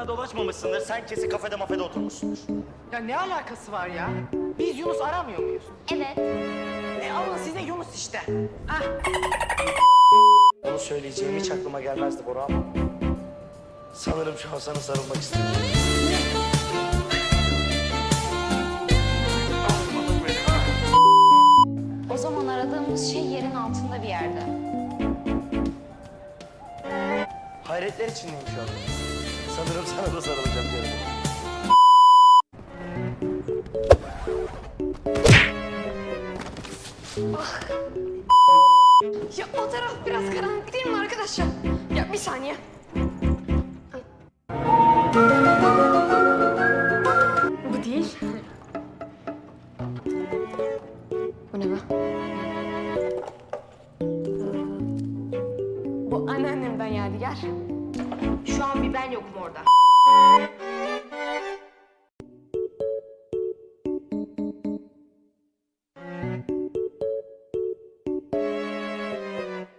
daha dolaşmamışsındır. Sen kesin kafede mafede oturmuşsundur. Ya ne alakası var ya? Biz Yunus aramıyor muyuz? Evet. E alın size Yunus işte. Ah, Onu söyleyeceğim hiç aklıma gelmezdi Bora ama... Sanırım şu an sana sarılmak istiyorum. O zaman aradığımız şey yerin altında bir yerde. Hayretler içindeyim şu an. Sanırım sana da sarılacağım yarın. Ya o taraf biraz karanlık değil mi arkadaşlar? Ya bir saniye. Bu değil. Bu ne be? Bu anneannemden yadigar. Şu an bir ben yokum orada.